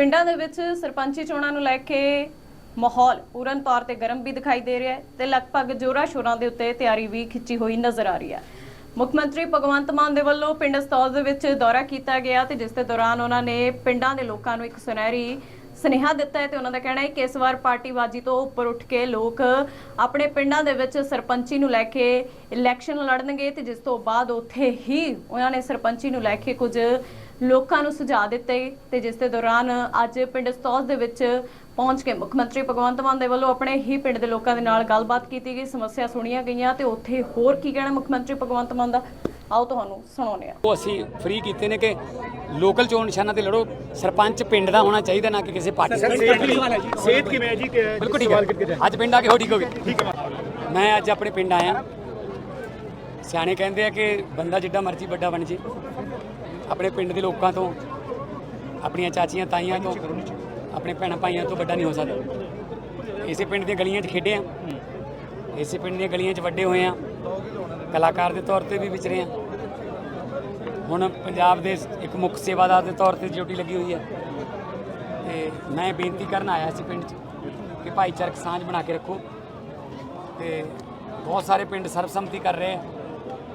ਪਿੰਡਾਂ ਦੇ ਵਿੱਚ ਸਰਪੰਚੀ ਚੋਣਾਂ ਨੂੰ ਲੈ ਕੇ ਮਾਹੌਲ ਪੂਰਨ ਤੌਰ ਤੇ ਗਰਮ ਵੀ ਦਿਖਾਈ ਦੇ ਰਿਹਾ ਹੈ ਤੇ ਲਗਭਗ ਜੋਰਾ ਸ਼ੋਰਾਂ ਦੇ ਉੱਤੇ ਤਿਆਰੀ ਵੀ ਖਿੱਚੀ ਹੋਈ ਨਜ਼ਰ ਆ ਰਹੀ ਹੈ। ਮੁੱਖ ਮੰਤਰੀ ਭਗਵੰਤ ਮਾਨ ਦੇ ਵੱਲੋਂ ਪਿੰਡ ਸਤੌਲ ਦੇ ਵਿੱਚ ਦੌਰਾ ਕੀਤਾ ਗਿਆ ਤੇ ਜਿਸ ਦੇ ਦੌਰਾਨ ਉਹਨਾਂ ਨੇ ਪਿੰਡਾਂ ਦੇ ਲੋਕਾਂ ਨੂੰ ਇੱਕ ਸੁਨਹਿਰੀ ਸੁਨੇਹਾ ਦਿੱਤਾ ਹੈ ਤੇ ਉਹਨਾਂ ਦਾ ਕਹਿਣਾ ਹੈ ਕਿ ਇਸ ਵਾਰ ਪਾਰਟੀਬਾਜ਼ੀ ਤੋਂ ਉੱਪਰ ਉੱਠ ਕੇ ਲੋਕ ਆਪਣੇ ਪਿੰਡਾਂ ਦੇ ਵਿੱਚ ਸਰਪੰਚੀ ਨੂੰ ਲੈ ਕੇ ਇਲੈਕਸ਼ਨ ਲੜਨਗੇ ਤੇ ਜਿਸ ਤੋਂ ਬਾਅਦ ਉੱਥੇ ਹੀ ਉਹਨਾਂ ਨੇ ਸਰਪੰਚੀ ਨੂੰ ਲੈ ਕੇ ਕੁਝ ਲੋਕਾਂ ਨੂੰ ਸੁਝਾਅ ਦਿੱਤੇ ਤੇ ਜਿਸ ਦੇ ਦੌਰਾਨ ਅੱਜ ਪਿੰਡ ਸਤੌਸ ਦੇ ਵਿੱਚ ਪਹੁੰਚ ਕੇ ਮੁੱਖ ਮੰਤਰੀ ਭਗਵੰਤ ਮਾਨ ਦੇ ਵੱਲੋਂ ਆਪਣੇ ਹੀ ਪਿੰਡ ਦੇ ਲੋਕਾਂ ਦੇ ਨਾਲ ਗੱਲਬਾਤ ਕੀਤੀ ਗਈ ਸਮੱਸਿਆ ਸੁਣੀਆਂ ਗਈਆਂ ਤੇ ਉੱਥੇ ਹੋਰ ਕੀ ਕਹਿਣਾ ਮੁੱਖ ਮੰਤਰੀ ਭਗਵੰਤ ਮਾਨ ਦਾ? ਆਓ ਤੁਹਾਨੂੰ ਸੁਣਾਉਂਦੇ ਹਾਂ। ਉਹ ਅਸੀਂ ਫ੍ਰੀ ਕੀਤੇ ਨੇ ਕਿ ਲੋਕਲ ਚੋਣ ਨਿਸ਼ਾਨਾਂ ਤੇ ਲੜੋ ਸਰਪੰਚ ਪਿੰਡ ਦਾ ਹੋਣਾ ਚਾਹੀਦਾ ਨਾ ਕਿ ਕਿਸੇ ਪਾਰਟੀ ਦਾ। ਸਿਹਤ ਕਿਵੇਂ ਹੈ ਜੀ? ਬਿਲਕੁਲ ਠੀਕ ਹੈ। ਅੱਜ ਪਿੰਡ ਆ ਕੇ ਹੋ ਠੀਕ ਹੋ ਗਏ। ਠੀਕ ਹੈ ਮੈਂ ਅੱਜ ਆਪਣੇ ਪਿੰਡ ਆਇਆ। ਸਿਆਣੇ ਕਹਿੰਦੇ ਆ ਕਿ ਬੰਦਾ ਜਿੱਡਾ ਮਰਜ਼ੀ ਵੱਡਾ ਬਣ ਜੇ। ਆਪਣੇ ਪਿੰਡ ਦੇ ਲੋਕਾਂ ਤੋਂ ਆਪਣੀਆਂ ਚਾਚੀਆਂ ਤਾਈਆਂ ਤੋਂ ਆਪਣੇ ਭੈਣਾਂ ਭਾਈਆਂ ਤੋਂ ਵੱਡਾ ਨਹੀਂ ਹੋ ਸਕਦਾ। ਇਸੇ ਪਿੰਡ ਦੀਆਂ ਗਲੀਆਂ 'ਚ ਖੇਡੇ ਆ। ਇਸੇ ਪਿੰਡ ਦੀਆਂ ਗਲੀਆਂ 'ਚ ਵੱਡੇ ਹੋਏ ਆ। ਕਲਾਕਾਰ ਦੇ ਤੌਰ ਤੇ ਵੀ ਵਿਚਰੇ ਆ। ਹੁਣ ਪੰਜਾਬ ਦੇ ਇੱਕ ਮੁੱਖ ਸੇਵਾਦਾਰ ਦੇ ਤੌਰ ਤੇ ਡਿਊਟੀ ਲੱਗੀ ਹੋਈ ਹੈ ਤੇ ਮੈਂ ਬੇਨਤੀ ਕਰਨ ਆਇਆ ਸੀ ਪਿੰਡ 'ਚ ਕਿ ਭਾਈਚਾਰਕ ਸਾਂਝ ਬਣਾ ਕੇ ਰੱਖੋ। ਤੇ ਬਹੁਤ ਸਾਰੇ ਪਿੰਡ ਸਰਬਸੰਮਤੀ ਕਰ ਰਹੇ ਆ।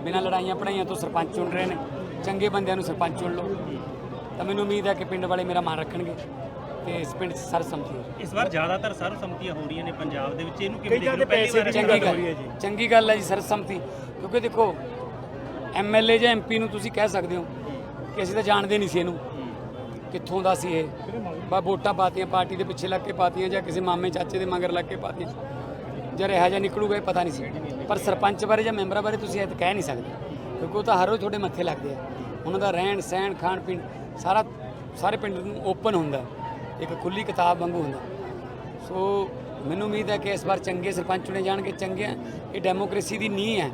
ਬਿਨਾਂ ਲੜਾਈਆਂ ਪੜਾਈਆਂ ਤੋਂ ਸਰਪੰਚ ਚੁਣ ਰਹੇ ਨੇ। ਚੰਗੇ ਬੰਦਿਆਂ ਨੂੰ ਸਰਪੰਚ ਚੁਣ ਲਓ। ਤਾਂ ਮੈਨੂੰ ਉਮੀਦ ਹੈ ਕਿ ਪਿੰਡ ਵਾਲੇ ਮੇਰਾ ਮਾਨ ਰੱਖਣਗੇ ਤੇ ਇਸ ਪਿੰਡ 'ਚ ਸਰਬਸੰਮਤੀ ਹੋਵੇ ਇਸ ਵਾਰ ਜ਼ਿਆਦਾਤਰ ਸਰਬਸੰਮਤੀਆਂ ਹੋ ਰਹੀਆਂ ਨੇ ਪੰਜਾਬ ਦੇ ਵਿੱਚ। ਇਹਨੂੰ ਕਿਵੇਂ ਦੇਖਦੇ ਤੇ ਪੈਸੇ ਦੀ ਚੰਗੀ ਗੱਲ ਹੋ ਹੈ ਚੰਗੀ ਗੱਲ ਹੈ ਜੀ ਸਰਬਸੰਮਤੀ। ਕਿਉਂਕਿ ਦੇਖੋ ਐਮਐਲਏ ਜਾਂ ਐਮਪੀ ਨੂੰ ਤੁਸੀਂ ਕਹਿ ਸਕਦੇ ਹੋ ਕਿ ਅਸੀਂ ਤਾਂ ਜਾਣਦੇ ਨਹੀਂ ਸੀ ਇਹਨੂੰ। ਕਿੱਥੋਂ ਦਾ ਸੀ ਇਹ? ਬਾ ਵੋਟਾਂ ਪਾਤੀਆਂ ਪਾਰਟੀ ਦੇ ਪਿੱਛੇ ਲੱਗ ਕੇ ਪਾਤੀਆਂ ਜਾਂ ਕਿਸੇ ਮਾਮੇ ਚਾਚੇ ਦੇ ਮਗਰ ਲੱਗ ਕੇ ਪਾਤੀਆਂ। ਜਾਂ ਰਿਹਾ ਜਾਂ ਨਿਕਲੂਗਾ ਇਹ ਪਤਾ ਨਹੀਂ ਸੀ। ਪਰ ਸਰਪੰਚ ਬਾਰੇ ਜਾਂ ਮੈਂਬਰਾਂ ਬਾਰੇ ਤੁਸੀਂ ਇਹ ਤਾਂ ਕਹਿ ਨਹੀਂ ਸਕਦੇ। ਕਿਉਂਕਿ ਉਹ ਤਾਂ ਹਰ ਰੋਜ਼ ਤੁਹਾਡੇ ਮੱਥੇ ਲੱਗਦੇ ਆ। ਉਹਨਾਂ ਦਾ ਰਹਿਣ, ਸਹਿਣ, ਖਾਣ, ਪੀਣ, ਸਾਰਾ ਸਾਰੇ ਪਿੰਡ ਨੂੰ ਓਪਨ ਹੁੰਦਾ। ਇੱਕ ਖੁੱਲੀ ਕਿਤਾਬ ਵਾਂਗੂ ਹੁੰਦਾ। ਸੋ ਮੈਨੂੰ ਉਮੀਦ ਹੈ ਕਿ ਇਸ ਵਾਰ ਚੰਗੇ ਸਰਪੰਚ ਚੁਣੇ ਜਾਣਗੇ, ਚੰਗੇ ਇਹ ਡੈਮੋਕ੍ਰੇਸੀ ਦੀ ਨੀਂਹ ਹੈ।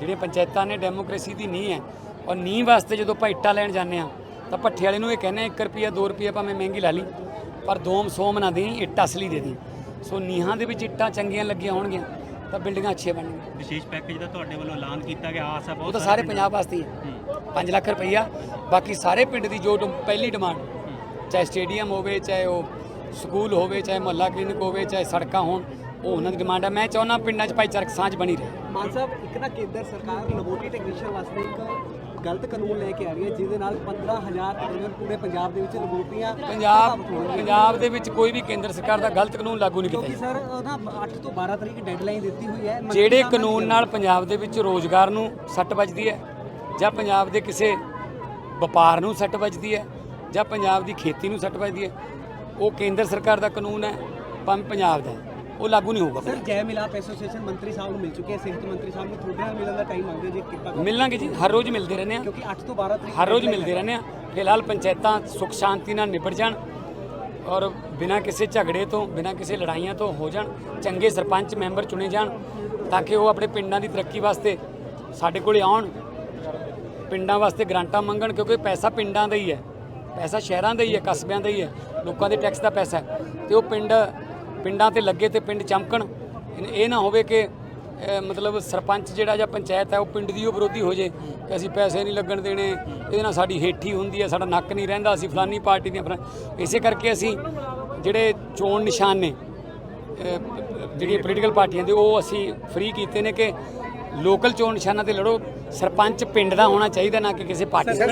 ਜਿਹੜੀਆਂ ਪੰਚਾਇਤਾਂ ਨੇ ਡੈਮੋਕ੍ਰੇਸੀ ਦੀ ਨੀਂਹ ਹੈ। ਔਰ ਨੀਂਹ ਵਾਸਤੇ ਜਦੋਂ ਆਪਾਂ ਇੱਟਾਂ ਲੈਣ ਜਾਂਦੇ ਆ ਤਾਂ ਭੱਠੇ ਵਾਲੇ ਨੂੰ ਇਹ ਕਹਿੰਦੇ ਆ 1 ਰੁਪਿਆ 2 ਰੁਪਿਆ ਭਾਵੇਂ ਮਹਿੰਗੀ ਲਾ ਲਈ। ਪਰ ਦੋਮ ਸੋਮ ਨਾ ਦੇਈ, ਇੱਟ ਅਸਲੀ ਦੇ ਦੀ ਸੋ ਨੀਹਾਂ ਦੇ ਵਿੱਚ ਇੱਟਾਂ ਚੰਗੀਆਂ ਲੱਗੀਆਂ ਹੋਣਗੀਆਂ। ਤਾਂ ਬਿਲਡਿੰਗਾਂ ਅੱਛੀਆਂ ਬਣਨਗੀਆਂ ਵਿਸ਼ੇਸ਼ ਪੈਕੇਜ ਦਾ ਤੁਹਾਡੇ ਵੱਲੋਂ ਐਲਾਨ ਕੀਤਾ ਗਿਆ ਆਸ ਹੈ ਉਹ ਬਹੁਤ ਤਾਂ ਸਾਰੇ ਪੰਜਾਬ ਵਾਸਤੇ ਹੀ ਹੈ। 5 ਲੱਖ ਰੁਪਈਆ ਬਾਕੀ ਸਾਰੇ ਪਿੰਡ ਦੀ ਜੋ ਡਿਮ- ਪਹਿਲੀ ਡਿਮਾਂਡ। ਚਾਹੇ ਸਟੇਡੀਅਮ ਹੋਵੇ ਚਾਹੇ ਉਹ ਸਕੂਲ ਹੋਵੇ ਚਾਹੇ ਮੁਹੱਲਾ ਕਲੀਨਿਕ ਹੋਵੇ ਚਾਹੇ ਸੜਕਾਂ ਹੋਣ ਉਹ ਉਹਨਾਂ ਦੀ ਡਿਮਾਂਡ ਹੈ ਮੈਂ ਚਾਹੁੰਦਾ ਪਿੰਡਾਂ 'ਚ ਭਾਈਚਾਰਕ ਸਾਂਝ ਬਣੀ ਰਹੇ। ਮਾਨ ਸਾਹਿਬ ਇੱਕ ਨਾ ਕੇਂਦਰ ਸਰਕਾਰ ਲੈਬੋਰਟਰੀ ਟੈਕਨੀਸ਼ੀਅਨ ਵਾਸਤੇ ਇੱਕ ਗਲਤ ਕਾਨੂੰਨ ਲੈ ਕੇ ਆ ਰਹੀ ਹੈ ਜਿਹਦੇ ਨਾਲ 15000 ਤਕਰੀਬਨ ਪੂਰੇ ਪੰਜਾਬ ਦੇ ਵਿੱਚ ਲੈਬੋਰਟਰੀਆਂ ਪੰਜਾਬ ਪੰਜਾਬ ਦੇ ਵਿੱਚ ਕੋਈ ਵੀ ਕੇਂਦਰ ਸਰਕਾਰ ਦਾ ਗਲਤ ਕਾਨੂੰਨ ਲਾਗੂ ਨਹੀਂ ਕੀਤਾ ਕਿਉਂਕਿ ਸਰ ਨਾ 8 ਤੋਂ 12 ਤਰੀਕ ਡੈਡਲਾਈਨ ਦਿੱਤੀ ਹੋਈ ਹੈ। ਜਿਹੜੇ ਕਾਨੂੰਨ ਨਾਲ ਪੰਜਾਬ ਦੇ ਵਿੱਚ ਰੋਜ਼ਗਾਰ ਨੂੰ ਸੱਟ ਵੱਜਦੀ ਹੈ ਜਾਂ ਪੰਜਾਬ ਦੇ ਕਿਸੇ ਵਪਾਰ ਨੂੰ ਸੱਟ ਵੱਜਦੀ ਹੈ ਜਾਂ ਪੰਜਾਬ ਦੀ ਖੇਤੀ ਨੂੰ ਸੱਟ ਵੱਜਦੀ ਹੈ ਉਹ ਕੇਂਦਰ ਸਰਕਾਰ ਦਾ ਕਾਨੂੰਨ ਹੈ ਭਾਵੇਂ ਪੰਜਾਬ ਦਾ ਉਹ ਲਾਗੂ ਨਹੀਂ ਹੋਊਗਾ ਸਰ ਜੈ ਮਿਲਾਪ ਐਸੋਸੀਏਸ਼ਨ ਮੰਤਰੀ ਸਾਹਿਬ ਨੂੰ ਮਿਲ ਚੁੱਕੇ ਹੈ ਸਿਹਤ ਮੰਤਰੀ ਸਾਹਿਬ ਨੂੰ। ਤੁਹਾਡੇ ਨਾਲ ਮਿਲਣ ਦਾ ਟਾਈਮ ਮੰਗਦੇ ਜੇ ਕਿਰਪਾ ਕਰੋ ਮਿਲਾਂਗੇ ਜੀ ਹਰ ਰੋਜ਼ ਮਿਲਦੇ ਰਹਿੰਦੇ ਆ। ਕਿਉਂਕਿ 8 ਤੋਂ 12 ਤਰੀਕ ਹਰ ਰੋਜ਼ ਮਿਲਦੇ ਰਹਿੰਦੇ ਆ। ਫਿਲਹਾਲ ਪੰਚਾਇਤਾਂ ਸੁਖ ਸ਼ਾਂਤੀ ਨਾਲ ਨਿਬੜ ਜਾਣ ਔਰ ਬਿਨਾਂ ਕਿਸੇ ਝਗੜੇ ਤੋਂ ਬਿਨਾਂ ਕਿਸੇ ਲੜਾਈਆਂ ਤੋਂ ਹੋ ਜਾਣ ਚੰਗੇ ਸਰਪੰਚ ਮੈਂਬਰ ਚੁਣੇ ਜਾਣ ਤਾਂ ਕਿ ਉਹ ਆਪਣੇ ਪਿੰਡਾਂ ਦੀ ਤਰੱਕੀ ਵਾਸਤੇ ਸਾਡੇ ਕੋਲੇ ਆਉਣ ਪਿੰਡਾਂ ਵਾਸਤੇ ਗ੍ਰਾਂਟਾਂ ਮੰਗਣ ਕਿਉਂਕਿ ਪੈਸਾ ਪਿੰਡਾਂ ਦਾ ਹੀ ਹੈ। ਪੈਸਾ ਸ਼ਹਿਰਾਂ ਦਾ ਹੀ ਹੈ ਕਸਬਿਆਂ ਦਾ ਹੀ ਹੈ। ਲੋਕਾਂ ਦੇ ਟੈਕਸ ਦਾ ਪੈਸਾ ਤੇ ਉਹ ਪਿੰਡ ਪਿੰਡਾਂ ਤੇ ਲੱਗੇ ਤੇ ਪਿੰਡ ਚਮਕਣ। ਇਹ- ਨਾ ਹੋਵੇ ਕਿ ਮਤਲਬ ਸਰਪੰਚ ਜਿਹੜਾ ਜਾਂ ਪੰਚਾਇਤ ਹੈ, ਉਹ ਪਿੰਡ ਦੀ ਉਹ ਵਿਰੋਧੀ ਹੋ ਜੇ ਕਿ ਅਸੀਂ ਪੈਸੇ ਨਹੀਂ ਲੱਗਣ ਦੇਣੇ, ਇਹਦੇ ਨਾਲ ਸਾਡੀ ਹੇਠੀ ਹੁੰਦੀ ਹੈ, ਸਾਡਾ ਨੱਕ ਨਹੀਂ ਰਹਿੰਦਾ, ਅਸੀਂ ਫਲਾਨੀ ਪਾਰਟੀ ਦੀਆਂ ਫਲਾ ਇਸੇ ਕਰਕੇ ਅਸੀਂ ਜਿਹੜੇ ਚੋਣ ਨਿਸ਼ਾਨ ਨੇ ਜਿਹੜੀਆਂ ਪੋਲੀਟੀਕਲ ਪਾਰਟੀਆਂ ਦੇ, ਉਹ ਅਸੀਂ ਫ੍ਰੀ ਕੀਤੇ ਨੇ ਕਿ ਲੋਕਲ ਚੋਣ ਨਿਸ਼ਾਨਾਂ ਤੇ ਲੜੋ। ਸਰਪੰਚ ਪਿੰਡ ਦਾ ਹੋਣਾ ਚਾਹੀਦਾ, ਨਾ ਕਿ ਕਿਸੇ ਪਾਰਟੀ ਦਾ।